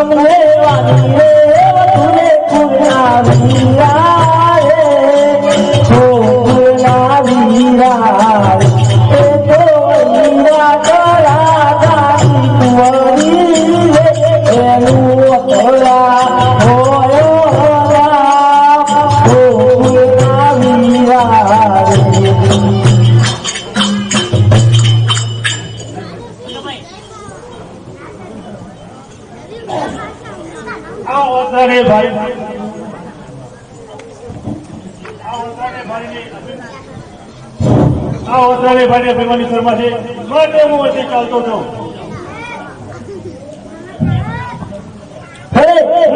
રે તમને વાંધે તુને આ ઓતરાને ભાઈને અભિમાની શર્મા છે. માટે હું વચ્ચે ચાલતો છું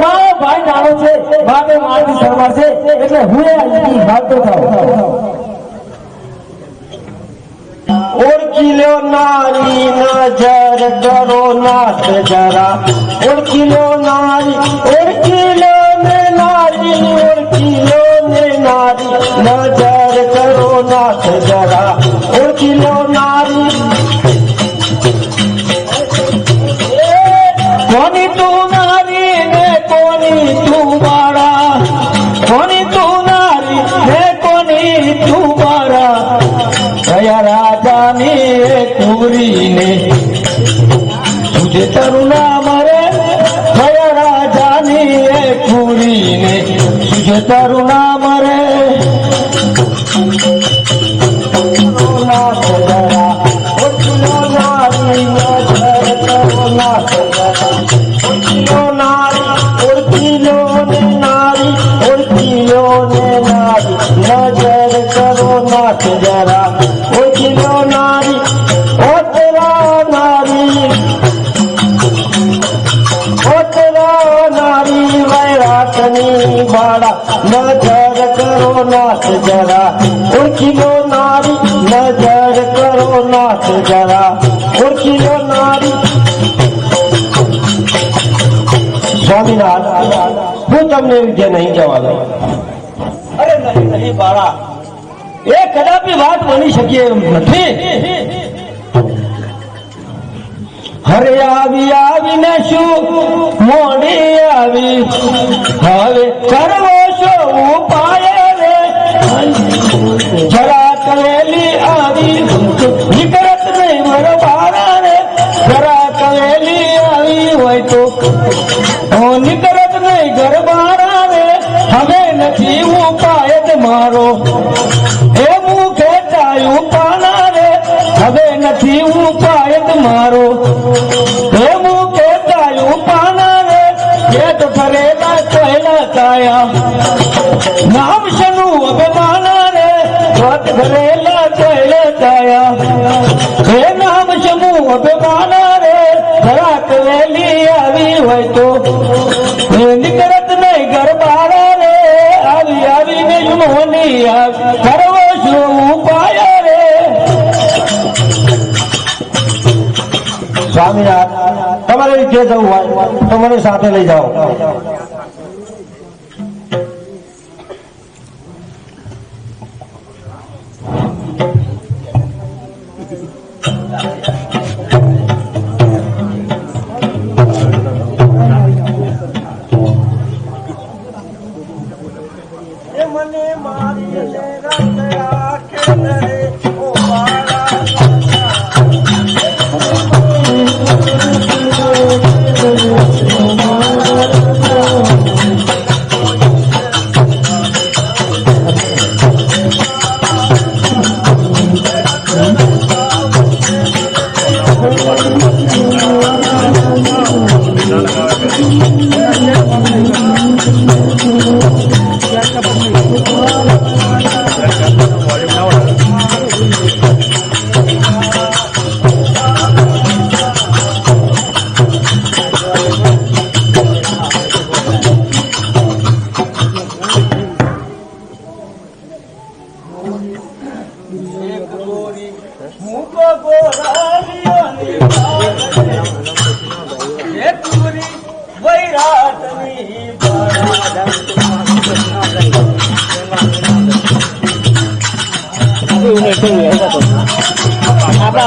મારો ભાઈ નાનો છે બાપે મારી શર્મા છે એટલે હું અહીંથી ભાગતો થાવ ઓળખી લો નારી નજર કરો નાથ જરા. ઓળખી લો નારી ઓળખી લો ને નારી ઓળખી લો ને નારી નજર કરો નાથ જરા ઓળખી લો નારી કોની તું નારી ને કોની તું બાળા કોની તું નારી ને કોની તું બાળા કયા રાજાની એ કુંવરીને તુજે તરુણા મરે કયા રાજાની એ કુંવરીને તમને વિદ્યા નહીં જવા દો. અરે નહીં નહીં બાળા. એ કદાપી વાત બની શકે એમ નથી. હરે આવી, આવીને શું? મોડી આવી. હવે કરવો નથી ઉપાય મારો. હે મુખે ચાયું પાના રે. હવે નથી ઉપાય જ મારો. હે મુખે ચાયું પાના રે. ખેત ફરેલા કોયલા કાયા. નામ શનું અભિમાના રે? પેટ ભરેલા કોયલા કાયા. હે નામ શનું અભિમાના રે? ખરાક વેલી આવી હોય તો. એ સ્વામિનારાયણ તમારે જે જવું હોય તો મને સાથે લઈ જાઓ.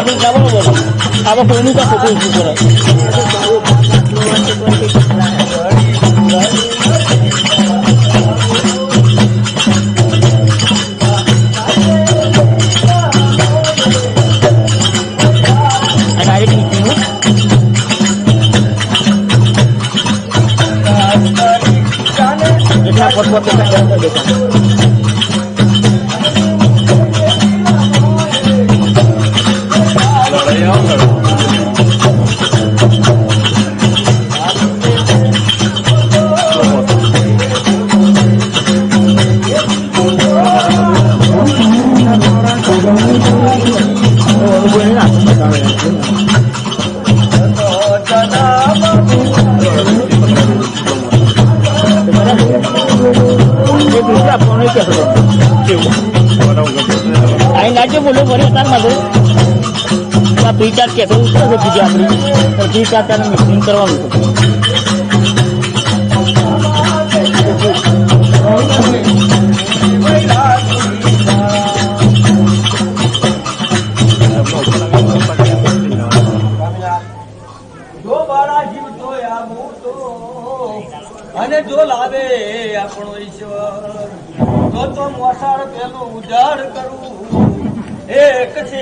આપણે જવાનું બોલો આપણે કોઈનું તો ખોટું ઊભું કરે આ ડાયરેક્ટ નીકળ્યું એટલા પોત પોત દેખાય એક આ ચાર ચાર્જ કહેતો ઉતરે છે બીજા આપણી પણ ફ્રી ચાર્જ તારે મિક્સિંગ કરવાનું તો અને જો લાવે આપણો ઈશ્વર તો તો મોસાળ પેલું ઉજાડ કરવું એક છે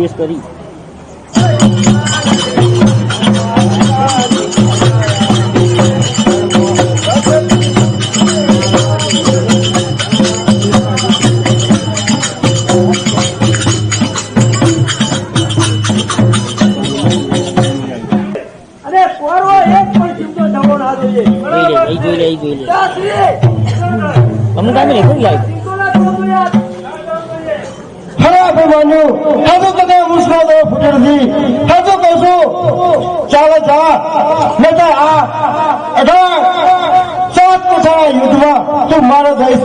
રિવેશ કરી. પોરવો એક પણ જીવતો ભગવાનનું. હજુ કદે ઉષ્ણો દો ફૂટરથી હજુ છું ચાલે જા નહીતર આ, અઢાર, સાત કુઠાના યુદ્ધમાં તું મારો દઈશ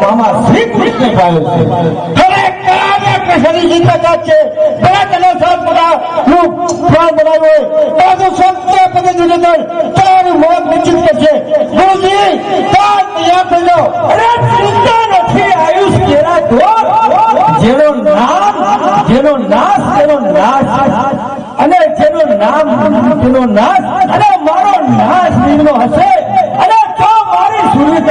મામા શ્રી કૃષ્ણ પાયો છે જેનો નામ, જેનો નાશ, તેનો નાશ. અને જેનો નામ તેનો નાશ, અને મારો નાશ નિમનો હશે.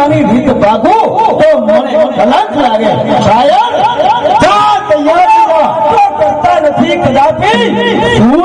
પોતાની રીત ભાગું તો મને કલાંક લાગે. શાયદ નથી કદાપી.